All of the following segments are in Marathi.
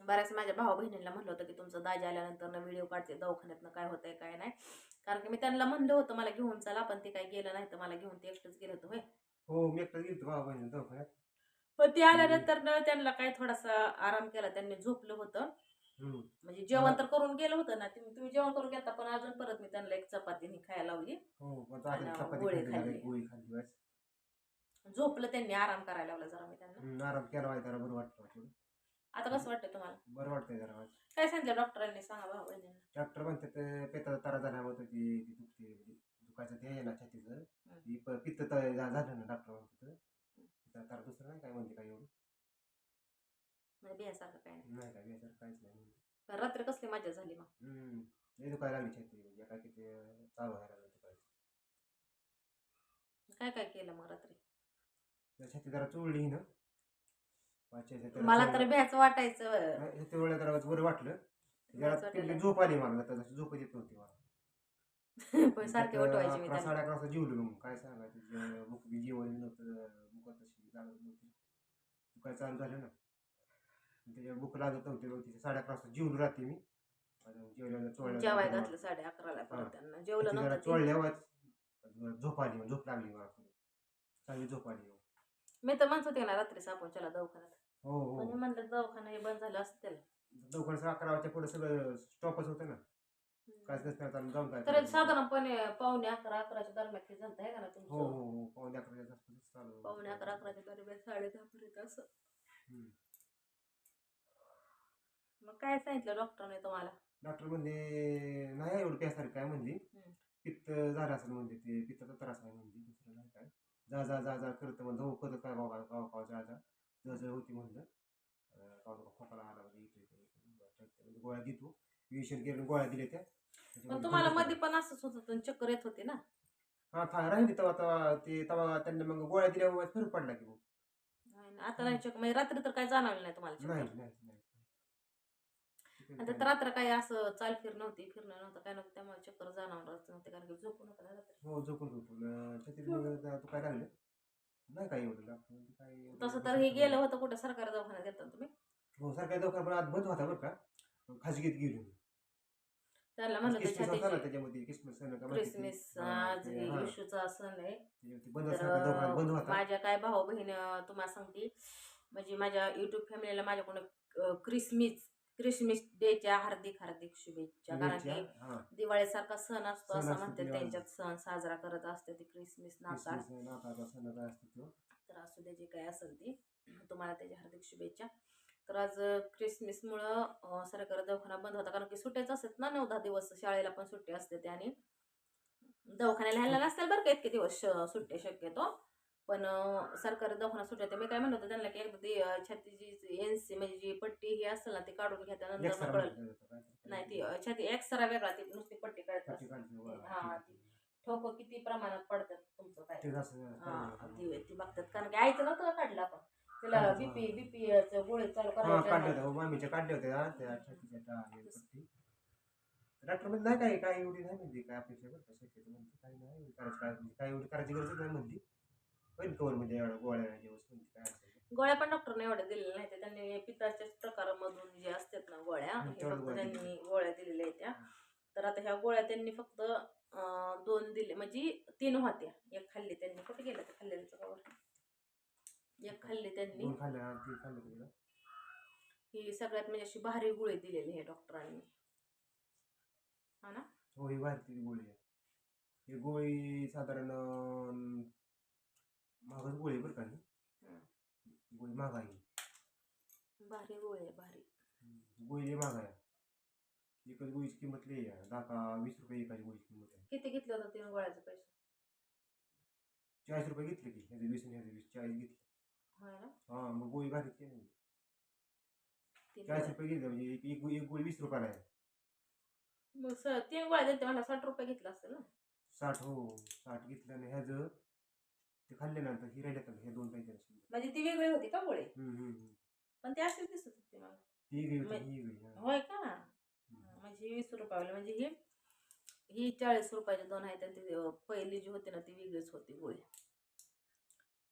बऱ्याच माझ्या भाऊ बहिणींना म्हणलं होतं की तुमचं दाजी आल्यानंतर व्हिडिओ काढते दवाखान्यातनं काय होतंय काय नाही. कारण की मी त्यांना म्हणलं होतं मला घेऊन चला पण ते काही गेलं नाही तर मला घेऊन ते एकटंच गेलं होतं होय. हो मी एकटा गेलो भावा बहिणी दवाखान्यात. पण ते आल्यानंतर ना त्यांना काय थोडासा आराम केला त्यांनी झोपलं होतं. हम्म. म्हणजे जेवण तर करून गेलं होतं ना तुम्ही तुम्ही जेवण करून गेलता पण अजून परत मी त्यांना एक चपाती खायला लावली. हो पण आता आणि चपाती गोळी खाल्ली खाल्ली. जरा, गोळी खाल्ली बस. झोपलं त्यांनी आराम करायला लावला जरा मी त्यांना. हम्म, आराम केला बरं थोडं आता कसं वाटतं तुम्हाला? बरं वाटतंय जरा आज. काय सांगितलं डॉक्टरांनी? सांगा भाऊ बहिणींना डॉक्टर म्हणतात ते पेताचा तारा झाल्यामुळे त्याची ती दुखते म्हणजे दुखायचं ते आहे ना छातीचं. ती प- पित्त त- झा- झालं ना डॉक्टर म्हणतात पित्ताचा तारा दुसरं नाही काय म्हणते काय एवढं. म्हणजे बियासारखं काय नाही. नाही काय बेजार काहीच नाही म्हणते. पण रात्री कसली मजा झाली मग? हम्म. लई दुखायला लागली छाती. म्हणजे काय किती चालू व्हायला लागलं दुखायचं. काय काय केलं मग रात्री? जरा छाती जरा चोळली ना. वाचायचं त्याला मला. तर भ्याच वाटायचं जरा बरं वाटलं जरा भ्याच वाटायला. झोप आली मला तर झोप येत नव्हती मला पण सारखे त्यात उठवायचे मी अकरा साडे अकरा वाजता जेवलो मग काय सांगायचं जे- मुख बी जेवण बी नव्हतं मुखात तशी लागत नव्हती काय चालू झालं ना आणि त्याच्या भूक लागत नव्हती मग तिथे साडे अकरा वाजता जेवलो राहते मी आणि जेवल्यानं चोळल्या जेवाय घातलं साडे अकराला हा. त्यांना जेवलं जरा नव्हतं ते. चोळल्यावर झोप आली झोप लागली मला. चांगली झोप आली. मी तर म्हणत होते ना रात्री आपण चला दवाखान्यात. हो पण मी हो म्हणलं दवाखाना हे बंद झालं असतं त्याला अकरा वाजता पुढे सगळं स्टॉपच होतं ना. काहीच नसतं आता जाऊन काय तर करायचं? साधारणपणे पावणे अकरा अकराच्या दरम्यान ते झालं आहे का ना हो तुमचं? हो हो पावणे आसपास चालू पावणे अकरा अकराच्या दरम्यान साडे दहा पर्यंत असं. हम्म. मग काय सांगितलं डॉक्टरने तुम्हाला? डॉक्टर म्हणजे नाही एवढं प्यासारखं काय हम्म. पित्त झालं असं म्हणते ते. पित्ताचा त्रास आहे म्हणली. दुसरं नाही काय. जा जा जा जा करतं म्हणलं हो करत काय बाबा गावा गावा जा जा जळजळ होती म्हणलं. कावडा खोकला आला म्हणजे इथे. म्हणजे गोळ्या देतो विषण केलं गोळ्या दिल्या त्या. पण तुम्हाला मध्ये पण असंच होत होतं चक्कर येत होती ना? हा था राहिली तेव्हा तेव्हा ते तेव्हा त्यांनी मग गोळ्या दिल्यावर फरक पडला की मग. नाही आता नाही चक्कर म्हणजे रात्री तर काय जाणवलं नाही तुम्हाला नाही चक्कर. नाही नाही. आणि त्यात रात्र काही असं चाल फिर नव्हती फिरणं नव्हतं काय नव्हतं त्यामुळे चक्कर जाणवणारच नव्हते कारण की झोपून होतं ना रात्री. हो झोपून झोपून तू काय लागलं नाही काय एवढं म्हणजे तसं तर हे गेलं होतं कुठं सरकारी दवाखान्यात गेलं होतं तुम्ही? हो सरकारी दवाखाना पण आज बंद होता बरं का. खाजगीत गेलो. त्याला म्हणलं होतं किसमिस होता ना छातीची त्याच्यामध्ये किसमिस आहे ना का माहिती ती? क्रिसमस हा, आज ते- हा, सण आहे. बंद दवाखाना बंद होता. माझ्या काय भाऊ बहीण तुम्हाला सांगते म्हणजे माझ्या युट्यूब फॅमिलीला माझ्याकडून क्रिसमिस क्रिसमस डेच्या हार्दिक हार्दिक शुभेच्छा. कारण की हा, दिवाळीसारखा सण असतो सण असं असतो म्हणते ते, त्यांच्यात सण साजरा करत असते ते क्रिसमस नाताळ. असतो तो. तर असू दे जे काय असेल ते. तुम्हाला त्याची हार्दिक शुभेच्छा. तर आज क्रिसमसमुळं अं, सरकारी दवाखाना बंद होता. कारण की सुट्ट्याच असतात ना नऊ दहा दिवस शाळेला पण सुट्टी असते ते आणि दवाखान्याला ह्याला नसतील बरं का इतके दिवस श- सुट्टे शक्यतो. पण सरकारी दवाखाना ते मी काय म्हणत होते त्यांना की एकदा ती अं, छातीची एन सी म्हणजे जी पट्टी ही असेल ना ती काढून घ्या कळलं. काय. नाही ती छाती एक्सरा वेगळा ती नुसती पट्टी काढतात. हा, ती. ठोकं किती प्रमाणात पडतात तुमचं काय? हा ती ती बघतात. कारण की आईचं नव्हतं काढलं आपण. त्याला हा, बीपी. बीपी गोळे चालू करायचे हो, मामीच्या काढले होते डॉक्टर म्हणजे नाही काय काय एवढी नाही म्हणजे काय अपेक्षा शक्यतो म्हणते नाही. एवढी करायची काय म्हणजे काय एवढी करायची गरज नाही म्हणली. कवर म्हणजे एवढ्या गोळ्या दिवस काय असेल ते. गोळ्या पण डॉक्टरने एवढ्या दिलेल्या नाही त्यांनी पित्ताच्याच प्रकारामधून जे असतात ना गोळ्या हे फक्त गोळ्या त्यांनी गोळ्या दिलेल्या आहेत त्या. तर आता ह्या गोळ्या त्यांनी फक्त अं, दोन दिले. म्हणजे तीन होत्या. एक खाल्ली त्यांनी. कुठे गेलं ते खाल्लेलं कवर एक खाल्ली त्यांनी. दोन खाल्ले हा, तीन खाल्ले तिला ही सगळ्यात म्हणजे अशी भारी गोळी दिलेली आहे डॉक्टरांनी हा ना? हो ही भारतीय गोळी आहे. ही गोळी साधारण अं, महागच गोळी आहे बरं का ही. गोळी आहे भारी गोळी आहे भारी. गोळी लई आहे. एकच गोळीची किंमत लई आहे. दहा का वीस रुपये एकाची गोळीची किंमत आहे. किती घेतलं होतं तीन गोळ्याचे पैसे? चाळीस रुपये घेतले की ह्याचे वीस आणि ह्याचे वीस चाळीस घेतले. होय ना? हा मग गोळी भारीची आहे ना. तीन चाळीस गोळ्या. रुपये घेतले म्हणजे एक एक गोळी- एक गोळी वीस रुपयाला आहे. मग स- तीन गोळ्या दिले मला साठ रुपये घेतलं असतं ना? साठ हो साठ घेतलं आणि ह्याचं ते खाल्ल्यानंतर ही राहिल्यात हे दोन पाहिजे असेल म्हणजे ती वेगळी होती का गोळी हम्म, हम्म, हम्म. पण ती अशीच दिसत होती मला. ती गई होती मै- ही गई हा. होय का? हम्म. म्हणजे ही वीस रुपयाला म्हणजे ही ही चाळीस रुपयाचे दोन आहेत आणि ती अं, पहिली जी होती ना ती वेगळीच होती गोळी.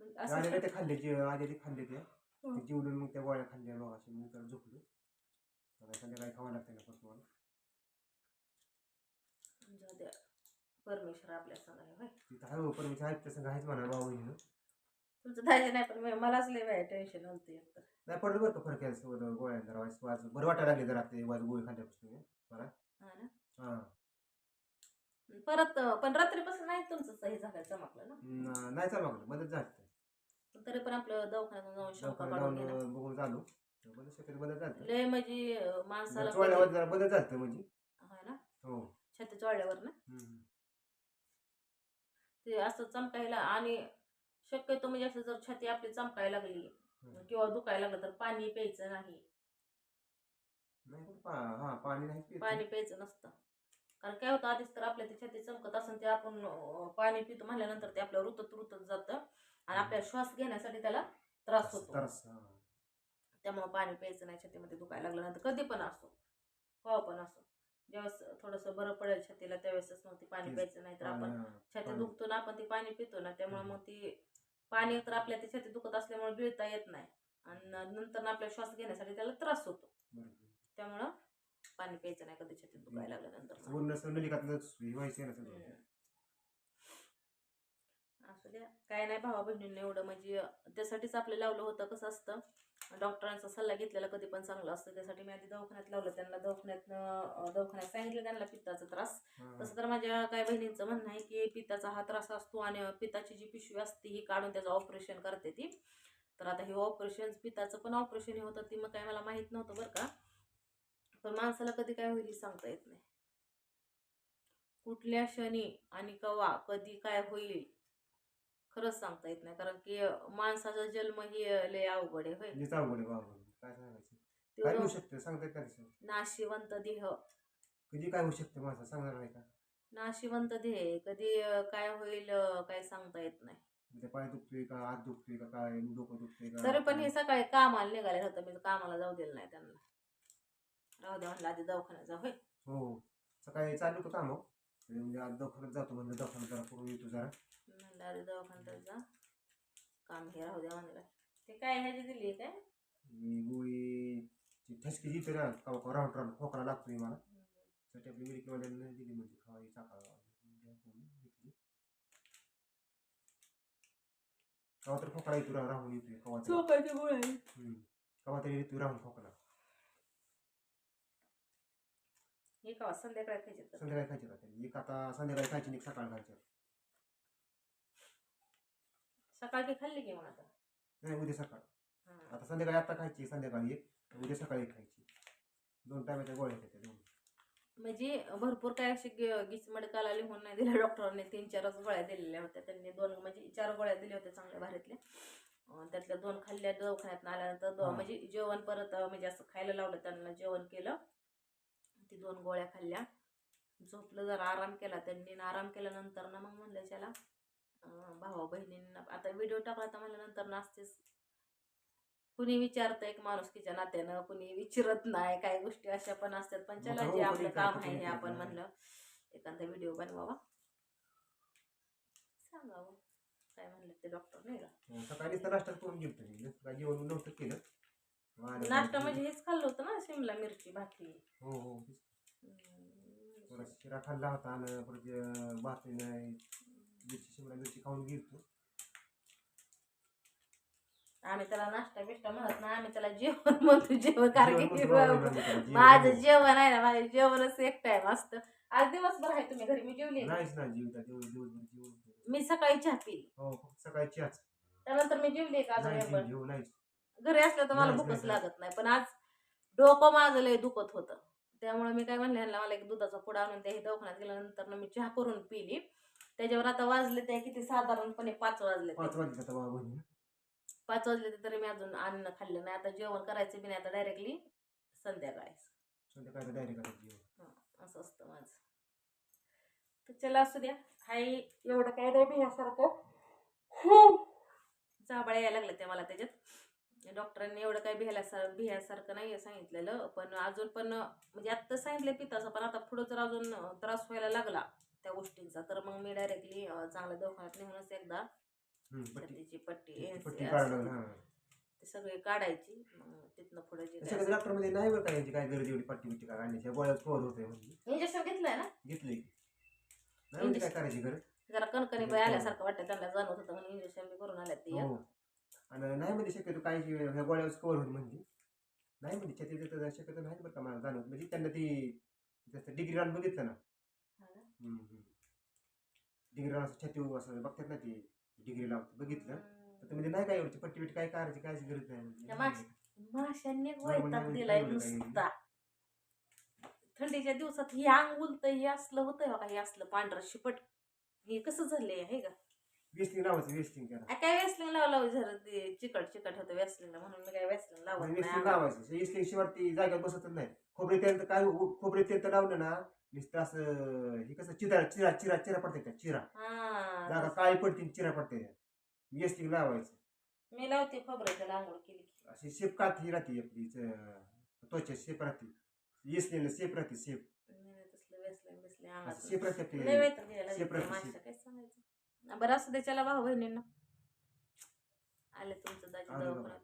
मग असं आलेले ते खाल्ले जे आलेले खाल्ले ते. हम्म. ते मग त्या गोळ्या खाल्ल्या मग असे मग जरा झोपलो. आता संध्याकाळी खावं लागते ना परत तुम्हाला. जाऊ द्या. परमेश्वर आपल्या संग आहे होय. तिथं आहे हो, पण मी आहेत तसं आहेच म्हणा भाऊ बहिणीनं तुमचं दाजी नाही पण मी- मलाच लय बाय टेन्शन होतं एकतर नाही पडलं बरं का फरक आहे गोळ्या जरा वाज वाज बरं वाटायला लागले जरा ते वाज गोळी खाल्ल्यापासून हा ना? हां. परत पण रात्रीपासून नाही तुमचं सही झालं चमकलं ना? न- नाही चालू लागलं मदत झाली पण तरी पण आपलं दवाखान्यात जाऊन शंका दवाखान्यात काढून जाऊन घेणं बघून चालू. शक्यतो बदल झालं लय म्हणजे अं, माणसाला चोळल्यावर कधी- जरा बदल झालं म्हणजे. हा ना? हो. छाती चोळल्यावर ना? हम्म. ते असं चमकायला आणि शक्यतो म्हणजे असं जर छाती आपली चमकायला लागली. किंवा दुखायला लागलं तर पाणी प्यायचं नाही. पण हा प्यायचं नसतं. कारण काय होतं आधीच तर आपल्या ते छाती चमकत असेल ते आपण पाणी पितो म्हणल्यानंतर ते आपल्या रुतत रुतत जातं आणि आपल्या श्वास घेण्यासाठी त्याला त्रास होतो. त्यामुळे पाणी प्यायचं नाही छातीमध्ये दुखायला लागलं नंतर कधी पण असो केव्हा पण असो. ज्यावेळेस थोडंसं बरं पडेल छातीला त्यावेळेसच मग ते पाणी. प्यायचं नाही तर आपण पाणी. छाती. दुखतो ना आपण ते पाणी पितो ना त्यामुळे. मग ती पाणी तर आपल्या ती छाती दुखत असल्यामुळे गिळता येत नाही आणि नंतर ना आपल्या श्वास घेण्यासाठी त्याला त्रास होतो. त्यामुळं पाणी प्यायचं नाही कधी छातीत दुखायला लागल्यानंतर. असू द्या काय नाही भावा बहिणींनी एवढं म्हणजे त्यासाठीच आपलं लावलं होतं कसं असतं डॉक्टरांचा सल्ला घेतलेला कधी पण चांगलं असतं त्यासाठी मी आधी दवाखान्यात लावलं. त्यांना दवाखान्यातनं दवाखान्यात सांगितलं त्यांना पित्ताचा त्रास. तसं तर माझ्या काही बहिणींचं म्हणणं आहे की पित्ताचा हा त्रास असतो आणि पित्ताची जी पिशवी असते ही काढून त्याचं ऑपरेशन करते ती. तर आता हे ऑपरेशन पित्ताचं पण ऑपरेशन हे होतं ती मग काय मला माहीत नव्हतं बरं का. पण माणसाला कधी काय होईल सांगता येत नाही. कुठल्या क्षणी आणि कवा कधी काय होईल खरंच सांगता येत नाही. कारण की माणसाचा जन्म ही लय अवघड आहे होय. लईच अवघड आहे बाबा काय सांगायचं? तो काय होऊ शकतं? सांगता येत नाही तसं. नाशिवंत देह. कधी काय होऊ शकतं माझं सांगणार नाही का? नाशिवंत देह. कधी अं, काय होईल अं, काय सांगता येत नाही. म्हणजे पाय दुखतोय का? हात दुखतोय का? काय? डोकं दुखतोय का? तरी पण हे सकाळी कामाला निघाले होतं. मी कामाला जाऊ दिलं नाही त्यांना. राहू द्या म्हणलं आधी दवाखान्यात जाऊ होय. हो. सकाळी चालू होतं काम हो. म्हणजे आज दवाखान्यात जातो म्हणजे दवाखान्यात जरा करून येतो जरा. म्हणलं आधी दवाखान्यात जा. काम हे राहू द्या म्हणलं. ते काय ह्याची दिली काय? ही गोळी ठसकी जी तर राऊंड राऊंड खोकला लागतोय मला. साठी आपली मेडिकलवाल्यांना दिली म्हणजे खावाई चाका घेतली कवा तर खोकला येतो राहून येतोय कवा तरी झोपायची गोळ्या. कवा तरी येतोय राहून खोकला. हे का संध्याकाळी खायचे तर. संध्याकाळी खायचे का त्यांनी एक आता संध्याकाळी खायची एक सकाळी खायचे. सकाळची खाल्ली की मग आता? नाही उद्या सकाळ. हा. आता संध्याकाळी आता खायची संध्याकाळी एक उद्या सकाळी एक खायची. दोन टायमाच्या गोळ्या खायच्या दोन. म्हणजे भरपूर काय अशी गिचमडकाला लिहून नाही दिल्या डॉक्टरांनी तीन चारच गोळ्या दिलेल्या होत्या. त्यांनी दोन म्हणजे चार गोळ्या दिल्या होत्या चांगल्या भारीतल्या. अं, त्यातल्या दोन खाल्ल्या दवाखान्यात आल्यानंतर दो- हा. म्हणजे जेवण परत अं, म्हणजे असं खायला लावलं त्यांना जेवण केलं. ती दोन गोळ्या खाल्ल्या. झोपलं जरा आराम केला त्यांनी. आणि आराम केल्यानंतर ना मग म्हणलं त्याला भावा बहिणींना आता व्हिडिओ टाकला तर म्हणल्यानंतर नाचतेच कुणी विचारतं एक माणुसकीच्या नात्यानं कुणी विचारत नाही काही गोष्टी अशा पण असतात. पण चला हो, जे आपलं काम आहे हे आपण. म्हणलं एखादा व्हिडिओ बनवावा. सांगावं काय म्हणलं ते डॉक्टर नाही का? हो, तर नाश्ता करून सकाळी जेवण नव्हतं केलं. मग आले नाश्ता. म्हणजे हेच खाल्लं होतं ना शिमला मिरची भाकरी. हो हो. शिरा खाल्ला होता आणि परत भात नाही. मिरची शिमला मिरची खाऊन गेलो आम्ही त्याला नाश्ता बिष्टा म्हणत नाही आम्ही त्याला जेवण म्हणतो जेवण कारण जेवण की जेवण जेवण माझं. जेवण आहे ना माझं जेवणच एक टाइम असतं. आज दिवसभर आहे तुम्ही घरी मी जेवली नाहीच ना जीव दिवस दिवसभर जीव मी सकाळी चहा पिली. हो फक्त सकाळी चहाच. त्यानंतर मी जेवली का अजून नाही घरी असलं तर मला नाही, भूकच नाही. लागत नाही पण आज डोकं माझं लय दुखत होतं. त्यामुळे मी काय म्हणलं ह्यांना मला एक दुधाचा पुडा आणून त्या दवाखान्यात गेल्यानंतर ना मी चहा करून पिली. त्याच्यावर आता वाजले ते किती? साधारणपणे पाच वाजले. पाच वाजले आता बाबा बहिणी पाच वाजले ते तरी मी अजून अन्न खाल्लं नाही. आता जेवण करायचं बी नाही आता डायरेक्टली संध्याकाळी. डायरेक्ट असं असतं माझं. तर चला असू द्या. हाय एवढं काय नाही भियासारखं चाबळ्या यायला लागलं ते मला त्याच्यात. डॉक्टरांनी एवढं काय भियायला भियासारखं नाही सांगितलेलं. पण अजून पण म्हणजे आत्ता सांगितलं पिताचं पण आता पुढं जर अजून त्रास व्हायला लागला त्या गोष्टींचा तर मग मी डायरेक्टली चांगल्या दवाखान्यात नेऊनच एकदा छातीची पट्टी हा. ती सगळी काढायची मग तिथनं पुढे जे सगळं डॉक्टरमध्ये नाही बरं काय यांची काय गरज एवढी पट्टी बिट्टी काय आणण्याची गोळ्याच कवर होते म्हणजे इंजेक्शन घेतलंय ना घेतली नाही म्हणजे काय करायची गरज जरा कणकणी बाई आल्यासारखं वाटतं त्यांना जाणवत होतं म्हणून इंजेक्शन बी करून आल्यात ती हो आणि नाही म्हणजे शक्यतो काही ह्या गोळ्यावर कवर होईल म्हणजे नाही म्हणजे शक्यतो नाही बरं का मला जाणवत म्हणजे त्यांना ती त्याचं डिग्री रान बघितलं ना डिग्री रान असं छाती असं बघतात ना ती डिग्री लावत बघितलं? तर ते म्हणजे नाही काय एवढी पट्टी बिट्टी काय करायची कायची गरज नाही. म्हणजे. माशांनी नाही, वैताग दिलाय. नुसता. थंडीच्या दिवसात हे अंग उलत हे असलं होतंय बघा हे असलं पांढरं शिपट. हे कसं झालंय हे का? वेस्टिंग लावायचं वेस्टिंग करा. आ, काय वेसलिंग लावलं जर? ते चिकट चिकट होतं वेसलिंग म्हणून मी काय वेसलिंग लावत वेस्टिंग नाही लावायचं. वेस्टिंग शिवाय ती जागेवर बसतच नाही. खोबरे तेल तर काय खोबरे तेल तर लावलं ना नुसतं असं हे कसं चिरा चिरा चिरा चिरा पडते त्या चिरा. जागा हा काळी पडते चिरा पडते. वेस्टिंग लावायचं. मी लावते खोबऱ्याच्या आंघोळ केली की. अशी शेप ही राहते आपली च- त्वचा शेप राहते. येसलेलं शेप राहते शेप. मी नाही तसलं असं अंगात शेप राहते आपली. लय वैताग द्यायला लागले शेप ते राहते, माणसं, शेप. काय सांगायचं? बरं असू दे चला भाऊ बहिणींना. आले तुमचं दाजी आले बाबा. दवाखान्यात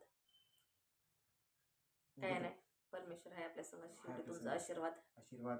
काय नाही परमेश्वर आहे आपल्यासमोर. शेवटी तुमचा. आशीर्वाद. आशीर्वाद.